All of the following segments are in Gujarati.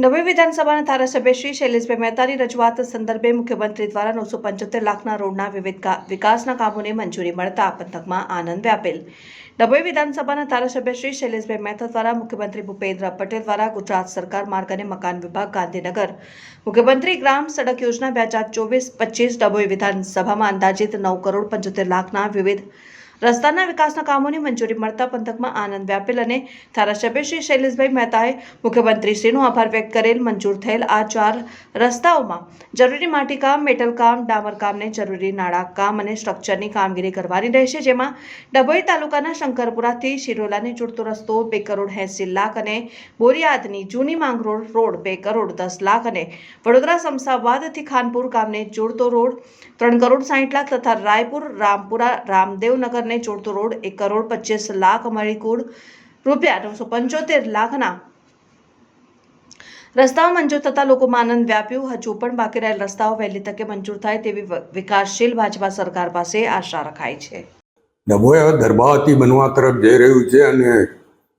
નવી વિધાનસભાના ધારાસભ્ય શ્રી શૈલેષભાઈ મહેતાની રજૂઆત સંદર્ભે મુખ્યમંત્રી દ્વારા નવસો પંચોતેર લાખના રોડના વિવિધ વિકાસના કામોને મંજૂરી મળતા પંથકમાં આનંદ વ્યાપેલ. ડભોઈ વિધાનસભાના ધારાસભ્ય શ્રી શૈલેષભાઈ મહેતા દ્વારા મુખ્યમંત્રી ભૂપેન્દ્ર પટેલ દ્વારા ગુજરાત સરકાર માર્ગ અને મકાન વિભાગ ગાંધીનગર. મુખ્યમંત્રી ગ્રામ સડક યોજના બે હજાર ચોવીસ પચીસ ડભોઈ વિધાનસભામાં અંદાજિત નવ કરોડ પંચોતેર લાખના વિવિધ રસ્તાના વિકાસના કામોની મંજૂરી મળતા પંથકમાં આનંદ વ્યાપેલ અને ધારાસભ્ય શ્રી શૈલેષભાઈ મહેતાએ મુખ્યમંત્રીશ્રીનો આભાર વ્યક્ત કરેલ, મંજૂર થયેલ આ ચાર રસ્તાઓમાં જરૂરી માટીકામ, મેટલકામ, ડામરકામને જરૂરી નાણાકામ અને સ્ટ્રક્ચરની કામગીરી કરવાની રહેશે, જેમાં ડભોઈ તાલુકાના શંકરપુરાથી શિરોલાને જોડતો રસ્તો બે કરોડ એંસી લાખ અને બોરિયાદની જૂની માંગરોળ રોડ બે કરોડ દસ લાખ અને વડોદરા સમસાવાદથી ખાનપુર ગામને જોડતો રોડ ત્રણ કરોડ સાઠ લાખ તથા રાયપુર, રામપુરા રામદેવનગરને જોડતો રોડ એક કરોડ પચીસ લાખ મળી કુલ રૂપિયા નવસો પંચોતેર લાખના રસ્તાઓ મંજૂર થતા લોકોમાં આનંદ વ્યાપ્યો. હજુ પણ બાકી રહેલ રસ્તાઓ વહેલી તકે મંજૂર થાય તેવી વિકાસશીલ ભાજપા સરકાર પાસે આશા રખાય છે. ડભોએ દરબાવતી બનવા તરફ જઈ રહ્યું છે અને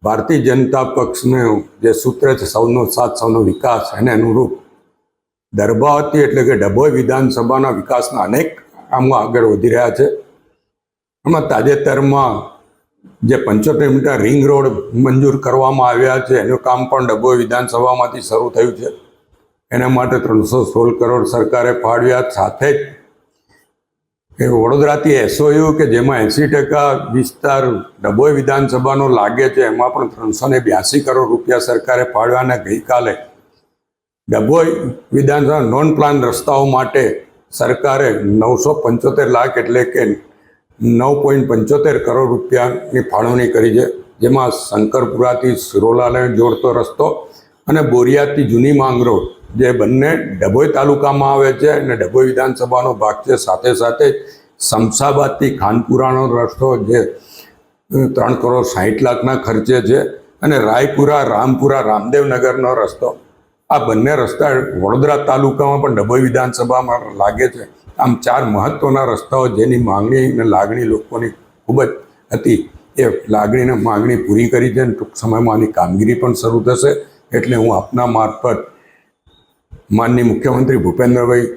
ભારતીય જનતા પક્ષને જે સૂત્ર છે, સૌનો સાથ, સૌનો વિકાસ એને અનુરૂપ દરબાવતી એટલે કે ડભોઈ વિધાનસભાના વિકાસના અનેક કામો આગળ વધી રહ્યા છે. એમાં તાજેતરમાં જે પંચોતેર મીટર રિંગ રોડ મંજૂર કરવામાં આવ્યા છે, એનું કામ પણ ડભોઈ વિધાનસભામાંથી શરૂ થયું છે. એના માટે ત્રણસો સોળ કરોડ સરકારે ફાળવ્યા. સાથે જ એ વડોદરાથી એસઓયુ કે જેમાં એંસી ટકા વિસ્તાર ડભોઈ વિધાનસભાનો લાગે છે, એમાં પણ ત્રણસો ને બ્યાસી કરોડ રૂપિયા સરકારે ફાળવ્યાને ગઈકાલે ડભોઈ વિધાનસભા નોન પ્લાન રસ્તાઓ માટે સરકારે નવસો પંચોતેર લાખ એટલે કે નવ પોઈન્ટ પંચોતેર કરોડ રૂપિયાની ફાળવણી કરી છે, જેમાં શંકરપુરાથી સિરોલાને જોડતો રસ્તો અને બોરિયાથી જૂની માંગ રોડ, જે બંને ડભોઈ તાલુકામાં આવે છે અને ડભોઈ વિધાનસભાનો ભાગ છે. સાથે સાથે શમશાબાદથી ખાનપુરાનો રસ્તો જે ત્રણ કરોડ સાહીઠ લાખના ખર્ચે છે અને રાયપુરા, રામપુરા, રામદેવનગરનો રસ્તો. આ બંને રસ્તા વડોદરા તાલુકામાં પણ ડભોઈ વિધાનસભામાં લાગે છે. આમ ચાર મહત્વના રસ્તાઓ જેની માંગણી અને લાગણી લોકોની ખૂબ જ હતી. એ લાગણીને માંગણી પૂરી કરી છે અને ટૂંક સમયમાં આની કામગીરી પણ શરૂ થશે. એટલે હું આપના મારફત માનની મુખ્યમંત્રી ભૂપેન્દ્રભાઈ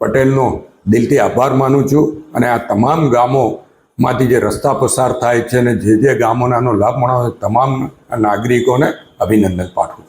પટેલનો દિલથી આભાર માનું છું અને આ તમામ ગામોમાંથી જે રસ્તા પસાર થાય છે અને જે જે ગામોને લાભ મળવાનો તમામ નાગરિકોને અભિનંદન પાઠવું